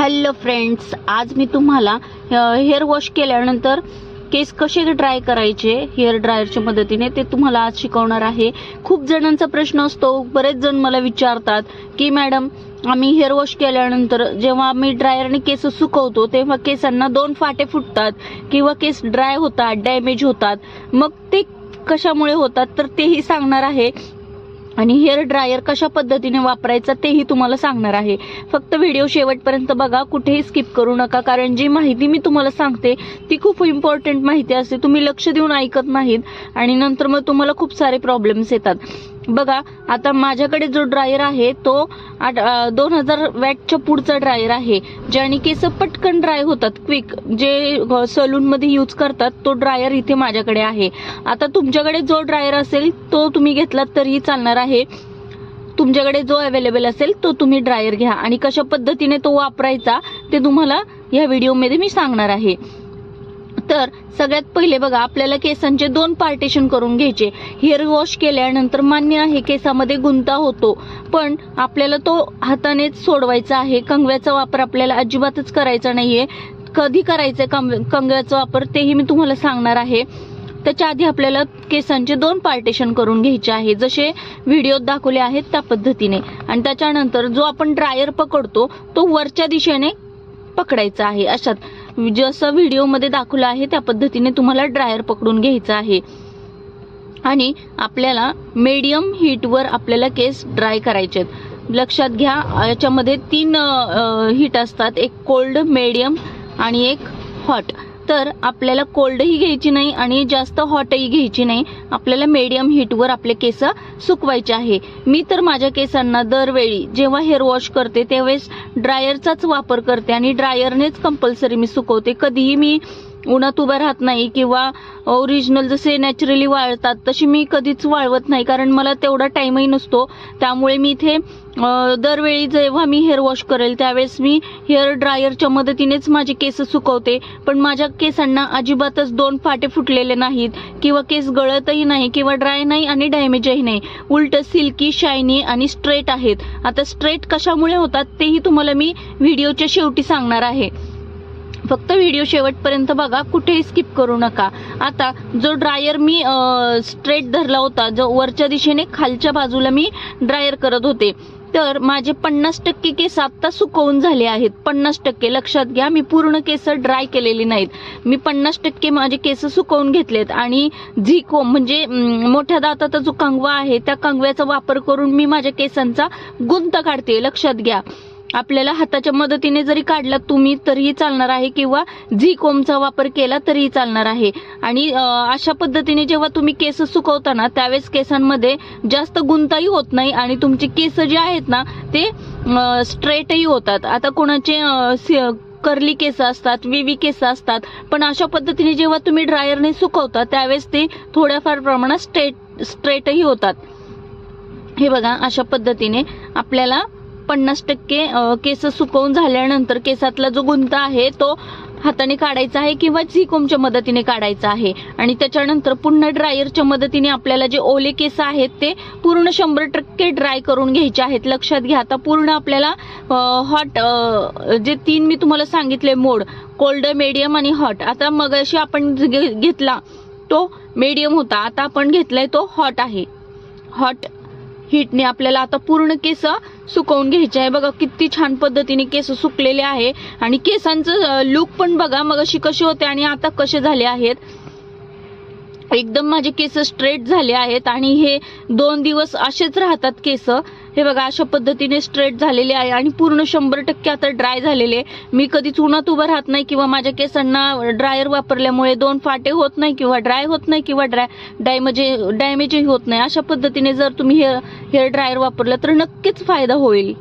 Hello friends आज मी तुम्हाला hair wash केल्यानंतर केस कसे ड्राय करायचे हेअर ड्रायरच्या मदतीने ते तुम्हाला आज शिकवणार आहे. खूप जणांचा प्रश्न असतो बरेच जण मला विचारतात की मॅडम आम्ही हेअर वॉश केल्यानंतर जेव्हा आम्ही ड्रायरने केस सुकवतो तेव्हा केसांना दोन फाटे फुटतात किंवा केस ड्राय होतात डॅमेज होतात. मग ते कशामुळे होतात? तर तेही सांगणार आहे. आणि हेअर ड्रायर कशा पद्धतीने वापरायचा तेही तुम्हाला सांगणार आहे. फक्त व्हिडिओ शेवटपर्यंत बघा कुठेही स्किप करू नका. कारण जी माहिती मी तुम्हाला सांगते ती खूप इम्पॉर्टंट माहिती असते. तुम्ही लक्ष देऊन ऐकत नाहीत आणि नंतर मग तुम्हाला खूप सारे प्रॉब्लेम्स येतात. बघा आता माझ्याकडे जो ड्रायर आहे तो दोन हजार वॅटच्या पुढचा ड्रायर आहे. ज्याने केस पटकन ड्राय होतात क्विक जे सलूनमध्ये यूज करतात तो ड्रायर इथे माझ्याकडे आहे. आता तुमच्याकडे जो ड्रायर असेल तो तुम्ही घेतलात तरीही चालणार आहे. तुमच्याकडे जो अवेलेबल असेल तो तुम्ही ड्रायर घ्या. आणि कशा पद्धतीने तो वापरायचा ते तुम्हाला या व्हिडिओमध्ये मी सांगणार आहे. तर सगळ्यात पहिले बघा आपल्याला केसांचे दोन पार्टेशन करून घ्यायचे. हेअर वॉश केल्यानंतर मान्य आहे केसामध्ये गुंता होतो. पण आपल्याला तो हातानेच सोडवायचा आहे. कंगव्याचा वापर आपल्याला अजिबातच करायचा नाहीये. कधी करायचं कंगव्याचा वापर तेही मी तुम्हाला सांगणार आहे. त्याच्या आधी आपल्याला केसांचे दोन पार्टेशन करून घ्यायचे आहे. जसे व्हिडिओत दाखवले आहेत त्या पद्धतीने. आणि त्याच्यानंतर जो आपण ड्रायर पकडतो तो वरच्या दिशेने पकडायचा आहे. अशात जसं व्हिडिओमध्ये दाखवलं आहे त्या पद्धतीने तुम्हाला ड्रायर पकडून घ्यायचा आहे. आणि आपल्याला मीडियम हीटवर आपल्याला केस ड्राय करायचे आहेत लक्षात घ्या याच्यामध्ये तीन हीट असतात. एक कोल्ड मीडियम आणि एक हॉट तर आपल्याला कोल्डही घ्यायची नाही आणि जास्त हॉटही घ्यायची नाही. आपल्याला मीडियम हीटवर आपले केस सुकवायचे आहे. मी तर माझ्या केसांना दरवेळी जेव्हा हेअर वॉश करते त्यावेळेस ड्रायरचाच वापर करते आणि ड्रायरनेच कंपल्सरी मी सुकवते. कधीही मी उन्हात उभं राहत नाही किंवा ओरिजिनल जसे नॅचरली वाळतात तशी मी कधीच वाळवत नाही. कारण मला तेवढा टाईमही नसतो. त्यामुळे मी इथे दरवेळी जेव्हा मी हेअर वॉश करेल त्यावेळेस मी हेअर ड्रायरच्या मदतीनेच माझे केस सुकवते. पण माझ्या केसांना अजिबातच दोन फाटे फुटलेले नाहीत. किंवा केस गळतही नाही किंवा ड्राय नाही आणि डॅमेजही नाही. उलट सिल्की शायनी आणि स्ट्रेट आहेत. आता स्ट्रेट कशामुळे होतात तेही तुम्हाला मी व्हिडिओच्या शेवटी सांगणार आहे. फक्त व्हिडिओ शेवटपर्यंत बघा कुठेही स्किप करू नका. आता जो ड्रायर मी स्ट्रेट धरला होता जो वरच्या दिशेने खालच्या बाजूला मी ड्रायर करत होते तर माझे पन्नास टक्के केस आत्ता सुकवून झाले आहेत. पन्नास टक्के. लक्षात घ्या मी पूर्ण केस ड्राय केलेली नाहीत. मी पन्नास टक्के माझे केस सुकवून घेतलेत आणि झिको म्हणजे मोठ्या दाताचा जो कंगवा आहे त्या कंगव्याचा वापर करून मी माझ्या केसांचा गुंत काढते. लक्षात घ्या. आपल्याला हाताच्या मदतीने जरी काढला तुम्ही तरीही चालणार आहे. किंवा झी कोमचा वापर केला तरीही चालणार आहे. आणि अशा पद्धतीने जेव्हा तुम्ही केस सुकवताना त्यावेळेस केसांमध्ये जास्त गुंताही होत नाही. आणि तुमचे केस जे आहेत ना ते स्ट्रेटही होतात. आता कोणाचे कर्ली केस असतात विवी केस असतात. पण अशा पद्धतीने जेव्हा तुम्ही ड्रायरने सुकवता त्यावेळेस ते थोड्याफार प्रमाणात स्ट्रेट स्ट्रेटही होतात. हे बघा अशा पद्धतीने आपल्याला पन्नास टक्के केस सुकवून झाल्यानंतर केसातला जो गुंता आहे तो हाताने काढायचा आहे किंवा झिकोमच्या मदतीने काढायचा आहे. आणि त्याच्यानंतर पुन्हा ड्रायरच्या मदतीने आपल्याला जे ओले केस आहेत ते पूर्ण शंभर टक्के ड्राय करून घ्यायचे आहेत. लक्षात घ्या आता पूर्ण आपल्याला हॉट जे तीन मी तुम्हाला सांगितले मोड कोल्ड मिडियम आणि हॉट. आता मग अशी आपण घेतला तो मीडियम होता. आता आपण घेतलाय तो हॉट आहे. हॉट हीटने आपल्याला आता पूर्ण केस सुकवून घ्यायचे आहे. बघा किती छान पद्धतीने केस सुकलेले आहे. आणि केसांचं लुक पण बघा मग अशी कसे होते आणि आता कसे झाले आहेत. एकदम माझे केस स्ट्रेट झाले आहेत आणि हे दोन दिवस असेच राहतात केस. हे बघा अशा पद्धतीने स्ट्रेट झालेले आहे आणि पूर्ण शंभर टक्के आता ड्राय झालेले मी कधीच उन्हात उभं राहत नाही किंवा माझ्या केसांना ड्रायर वापरल्यामुळे दोन फाटे होत नाही किंवा ड्राय होत नाही किंवा ड्राय डॅमेज डॅमेजही होत नाही. अशा पद्धतीने जर तुम्ही हेअर हेअर ड्रायर वापरलं तर नक्कीच फायदा होईल.